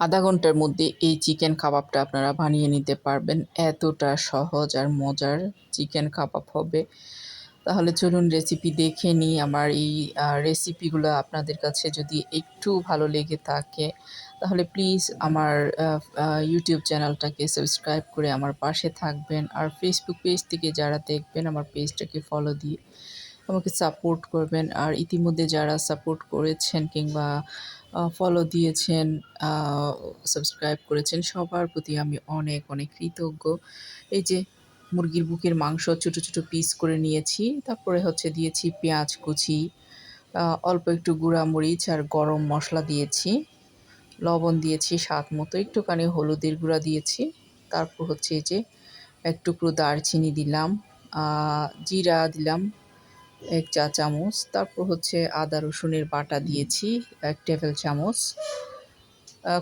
আধা ঘণ্টার মধ্যে এই চিকেন কাবাবটা আপনারা বানিয়ে নিতে পারবেন। এতটা সহজ আর মজার চিকেন কাবাব হবে। তাহলে চলুন রেসিপি দেখে নিই। আমার এই রেসিপিগুলো আপনাদের কাছে যদি একটু ভালো লেগে থাকে, তাহলে প্লিজ আমার ইউটিউব চ্যানেলটাকে সাবস্ক্রাইব করে আমার পাশে থাকবেন। আর ফেসবুক পেজ থেকে যারা দেখবেন, আমার পেজটাকে ফলো দিয়ে আমাকে সাপোর্ট করবেন। আর ইতিমধ্যে যারা সাপোর্ট করেছেন কিংবা ফলো দিয়েছেন সাবস্ক্রাইব করেছেন, সবার প্রতি আমি অনেক অনেক কৃতজ্ঞ। এই যে মুরগির বুকের মাংস ছোটো ছোটো পিস করে নিয়েছি, তারপরে হচ্ছে দিয়েছি পেঁয়াজ কুচি অল্প একটু গুঁড়া মরিচ আর গরম মশলা দিয়েছি, লবণ দিয়েছি স্বাদ মতো, একটুখানি হলুদের গুঁড়া দিয়েছি, তারপর হচ্ছে এই যে এক টুকরো দারচিনি দিলাম জিরা দিলাম এক চা চামচ, তারপর হচ্ছে আদা রসুনের বাটা দিয়েছি, এক টেবিল চামচ।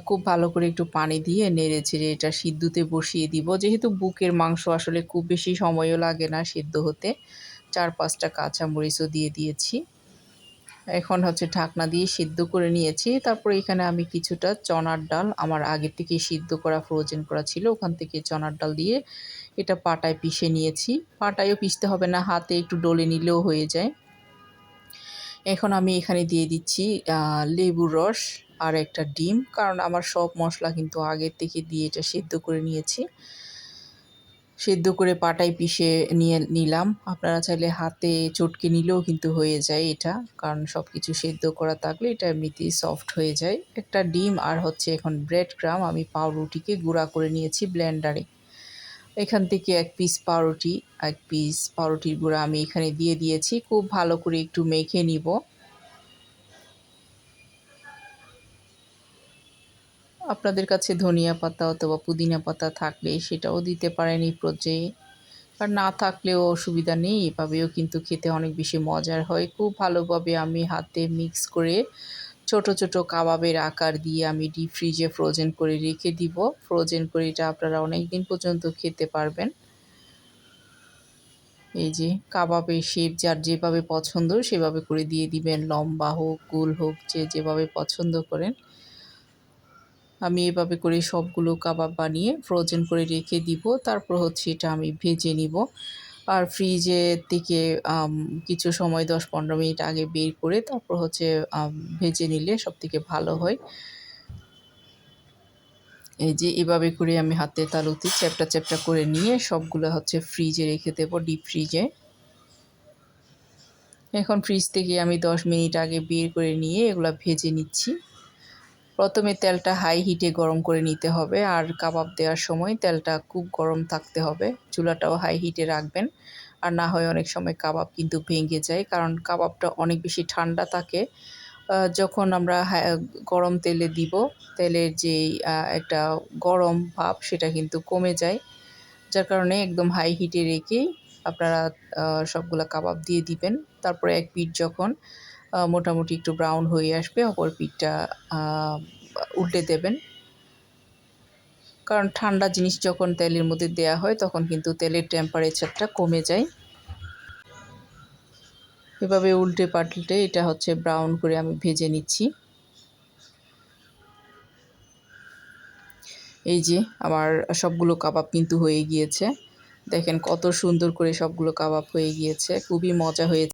খুব ভালো করে একটু পানি দিয়ে নেড়ে চেড়ে এটা সিদ্ধতে বসিয়ে দিব। যেহেতু বুকের মাংস আসলে খুব বেশি সময়ও লাগে না সিদ্ধ হতে, চার পাঁচটা কাঁচামরিচও দিয়ে দিয়েছি। এখন হচ্ছে ঢাকনা দিয়ে সিদ্ধ করে নিয়েছি। তারপর এখানে আমি কিছুটা চনার ডাল, আমার আগে থেকে সিদ্ধ করা ফ্রোজেন করা ছিল, ওখান থেকে চনার ডাল দিয়ে এটা পাটায় পিষে নিয়েছি। পাটায়ও পিষতে হবে না, হাতে একটু ডলে নিলেও হয়ে যায়। এখন আমি এখানে দিয়ে দিচ্ছি লেবুর রস আর একটা ডিম, কারণ আমার সব মশলা কিন্তু আগের থেকে দিয়ে এটা সেদ্ধ করে নিয়েছি। সেদ্ধ করে পাটায় পিষে নিয়ে নিলাম। আপনারা চাইলে হাতে চটকে নিলেও কিন্তু হয়ে যায় এটা, কারণ সব কিছু সেদ্ধ করা থাকলে এটা এমনিতেই সফট হয়ে যায়। একটা ডিম আর হচ্ছে এখন ব্রেড ক্রাম আমি পাউরুটিকে গুঁড়া করে নিয়েছি ব্লেন্ডারে এখান থেকে এক পিস পাউরুটি, এক পিস পাউরুটির গুঁড়া আমি এখানে দিয়ে দিয়েছি। খুব ভালো করে একটু মেখে নিব। আপনাদের কাছে ধনিয়া পাতা অথবা পুদিনা পাতা থাকলে সেটাও দিতে পারেন এই পর্যায়ে। আর না থাকলেও অসুবিধা নেই, এভাবেও কিন্তু খেতে অনেক বেশি মজার হয়। খুব ভালোভাবে আমি হাতে মিক্স করে ছোট ছোট কাবাবের আকার দিয়ে আমি ডিপ ফ্রিজে ফ্রোজেন করে রেখে দিব। ফ্রোজেন করে এটা আপনারা অনেক দিন পর্যন্ত খেতে পারবেন। এই যে কাবাবের শেপ যার যেভাবে পছন্দ সেভাবে করে দিয়ে দিবেন। লম্বা হোক, গোল হোক, যে যেভাবে পছন্দ করেন। আমি এভাবে করে সবগুলো কাবাব বানিয়ে ফ্রোজেন করে রেখে দিব। তারপর হচ্ছে এটা আমি ভেজে নিব। আর ফ্রিজে থেকে কিছু সময় দশ পনেরো মিনিট আগে বের করে তারপর হচ্ছে ভেজে নিলে সব থেকে ভালো হয়। এই যে এভাবে করে আমি হাতে তালুতে চ্যাপটা চ্যাপটা করে নিয়ে সবগুলো হচ্ছে ফ্রিজে রেখে দেবো ডিপ ফ্রিজে এখন ফ্রিজ থেকে আমি দশ মিনিট আগে বের করে নিয়ে এগুলো ভেজে নিচ্ছি। প্রথমে তেলটা হাই হিটে গরম করে নিতে হবে আর কাবাব দেওয়ার সময় তেলটা খুব গরম থাকতে হবে। চুলাটাও হাই হিটে রাখবেন। আর না হয় অনেক সময় কাবাব কিন্তু ভেঙে যায়, কারণ কাবাবটা অনেক বেশি ঠান্ডা থাকে। যখন আমরা গরম তেলে দিব, তেলের যে একটা গরম ভাব সেটা কিন্তু কমে যায়। যার কারণে একদম হাই হিটে রেখেই আপনারা সবগুলা কাবাব দিয়ে দিবেন। তারপরে এক পিঠ যখন মোটামুটি একটু ব্রাউন হয়ে আসবে, অপর পিঠটা উল্টে দেবেন। কারণ ঠান্ডা জিনিস যখন তেলের মধ্যে দেয়া হয়, তখন কিন্তু তেলের টেম্পারেচারটা কমে যায়। এভাবে উল্টে পাল্টে এটা হচ্ছে ব্রাউন করে আমি ভেজে নিচ্ছি। এই যে আমার সবগুলো কাবাব কিন্তু হয়ে গিয়েছে। দেখেন কত সুন্দর করে সবগুলো কাবাব হয়ে গিয়েছে, খুবই মজা হয়েছে